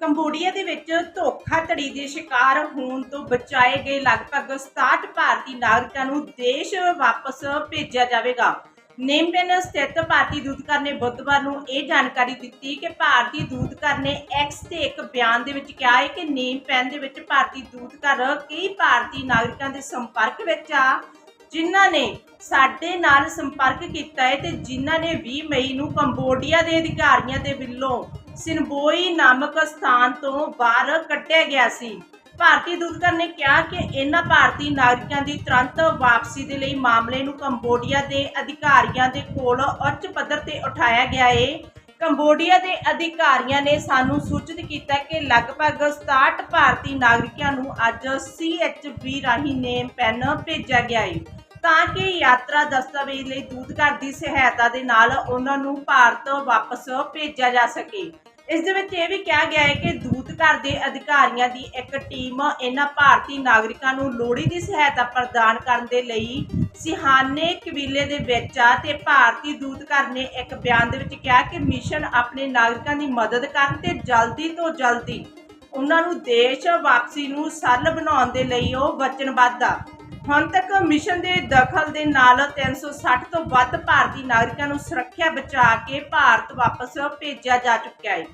Cambodia ਦੇ ਵਿੱਚ ਧੋਖਾਧੜੀ ਦੇ ਸ਼ਿਕਾਰ ਹੋਣ ਤੋਂ ਬਚਾਏ ਗਏ ਲਗਭਗ 67 ਭਾਰਤੀ ਨਾਗਰਿਕਾਂ ਨੂੰ ਦੇਸ਼ ਵਾਪਸ ਭੇਜਿਆ ਜਾਵੇਗਾ। ਨੇਮਪੈਨ ਸਥਿਤ ਭਾਰਤੀ ਦੂਤਘਰ ਨੇ ਬੁੱਧਵਾਰ ਨੂੰ ਇਹ ਜਾਣਕਾਰੀ ਦਿੱਤੀ ਕਿ ਭਾਰਤੀ ਦੂਤਘਰ ਨੇ ਐਕਸ ਤੇ ਇੱਕ ਬਿਆਨ ਦੇ ਵਿੱਚ ਕਿਹਾ ਹੈ ਕਿ ਨੇਮਪੈਨ ਦੇ ਵਿੱਚ ਭਾਰਤੀ ਦੂਤਘਰ ਕਈ ਭਾਰਤੀ ਨਾਗਰਿਕਾਂ ਦੇ ਸੰਪਰਕ ਵਿੱਚ ਆ, ਜਿਨ੍ਹਾਂ ਨੇ ਸਾਡੇ ਨਾਲ ਸੰਪਰਕ ਕੀਤਾ ਹੈ ਤੇ ਜਿਨ੍ਹਾਂ ਨੇ 20 ਮਈ ਨੂੰ ਕੰਬੋਡੀਆ ਦੇ ਅਧਿਕਾਰੀਆਂ ਦੇ ਵੱਲੋਂ ਸਿਨਬੋਈ ਨਾਮਕ ਸਥਾਨ ਤੋਂ ਬਾਹਰ ਕੱਢਿਆ ਗਿਆ ਸੀ। ਭਾਰਤੀ ਦੂਤਘਰ ਨੇ ਕਿਹਾ ਕਿ ਇਹਨਾਂ ਭਾਰਤੀ ਨਾਗਰਿਕਾਂ ਦੀ ਤੁਰੰਤ ਵਾਪਸੀ ਦੇ ਲਈ ਮਾਮਲੇ ਨੂੰ ਕੰਬੋਡੀਆ ਦੇ ਅਧਿਕਾਰੀਆਂ ਦੇ ਕੋਲ ਉੱਚ ਪੱਧਰ ਤੇ ਉਠਾਇਆ ਗਿਆ ਹੈ ਕੰਬੋਡੀਆ ਦੇ ਅਧਿਕਾਰੀਆਂ ਨੇ ਸਾਨੂੰ ਸੂਚਿਤ ਕੀਤਾ ਕਿ ਲਗਭਗ 67 ਭਾਰਤੀ ਨਾਗਰਿਕਾਂ ਨੂੰ ਅੱਜ CHV ਰਾਹੀਂ ਨੇਮ ਪੈਨ ਭੇਜਿਆ ਗਿਆ ਹੈ ਤਾਂ ਕਿ ਯਾਤਰਾ ਦਸਤਾਵੇਜ਼ ਲਈ ਦੂਤਘਰ ਦੀ ਸਹਾਇਤਾ ਦੇ ਨਾਲ ਉਹਨਾਂ ਨੂੰ ਭਾਰਤ ਵਾਪਸ ਭੇਜਿਆ ਜਾ ਸਕੇ। ਇਸ ਦੇ ਵਿੱਚ ਇਹ ਵੀ ਕਿਹਾ ਗਿਆ ਹੈ ਕਿ ਦੂਤ ਘਰ ਦੇ ਅਧਿਕਾਰੀਆਂ ਦੀ ਇੱਕ ਟੀਮ ਇਹਨਾਂ ਭਾਰਤੀ ਨਾਗਰਿਕਾਂ ਨੂੰ ਲੋੜੀ ਦੀ ਸਹਾਇਤਾ ਪ੍ਰਦਾਨ ਕਰਨ ਦੇ ਲਈ ਸਿਹਾਨੇ ਕਬੀਲੇ ਦੇ ਵਿੱਚ ਆ ਤੇ ਭਾਰਤੀ ਦੂਤ ਘਰ ਨੇ ਇੱਕ ਬਿਆਨ ਦੇ ਵਿੱਚ ਕਿਹਾ ਕਿ ਮਿਸ਼ਨ ਆਪਣੇ ਨਾਗਰਿਕਾਂ ਦੀ ਮਦਦ ਕਰਨ ਤੇ ਜਲਦੀ ਤੋਂ ਜਲਦੀ ਉਹਨਾਂ ਨੂੰ ਦੇਸ਼ ਵਾਪਸੀ ਨੂੰ ਸਰਲ ਬਣਾਉਣ ਦੇ ਲਈ ਉਹ ਵਚਨਬੱਧ ਆ। ਹੁਣ ਤੱਕ ਮਿਸ਼ਨ ਦੇ ਦਖਲ ਦੇ ਨਾਲ 360 ਤੋਂ ਵੱਧ ਭਾਰਤੀ ਨਾਗਰਿਕਾਂ ਨੂੰ ਸੁਰੱਖਿਆ ਬਚਾ ਕੇ ਭਾਰਤ ਵਾਪਸ ਭੇਜਿਆ ਜਾ ਚੁੱਕਿਆ ਹੈ।